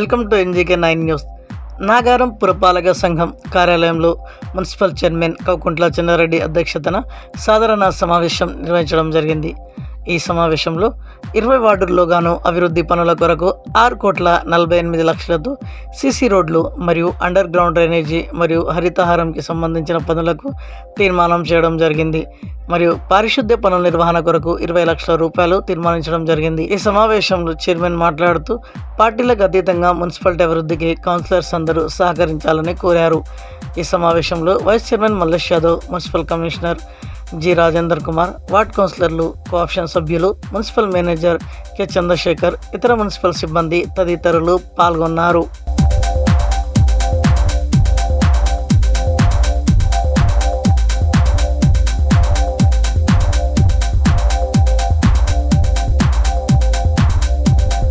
Welcome to NGK nine news. Nagaram పురపాలక సంఘం కార్యాలయంలో మున్సిపల్ చైర్మన్ కౌకుంట్ల చిన్నారెడ్డి అధ్యక్షతన సాధారణ సమావేశం నిర్వహించడం జరిగింది. ఈ సమావేశంలో ఇరవై వార్డుల్లోగాను అభివృద్ధి పనుల కొరకు ఆరు కోట్ల నలభై ఎనిమిది లక్షలతో సీసీ రోడ్లు మరియు అండర్ గ్రౌండ్ డ్రైనేజీ మరియు హరితహారంకి సంబంధించిన పనులకు తీర్మానం చేయడం జరిగింది. మరియు పారిశుద్ధ్య పనుల నిర్వహణ కొరకు ఇరవై లక్షల రూపాయలు తీర్మానించడం జరిగింది. ఈ సమావేశంలో చైర్మన్ మాట్లాడుతూ పార్టీలకు అతీతంగా మున్సిపాలిటీ అభివృద్ధికి కౌన్సిలర్స్ అందరూ సహకరించాలని కోరారు. ఈ సమావేశంలో vice chairman Mallesh Yadav municipal commissioner G Rajender Kumar ward కౌన్సిలర్లు కోఆప్షన్ సభ్యులు మున్సిపల్ మేనేజర్ కె చంద్రశేఖర్ ఇతర మున్సిపల్ సిబ్బంది తదితరులు పాల్గొన్నారు.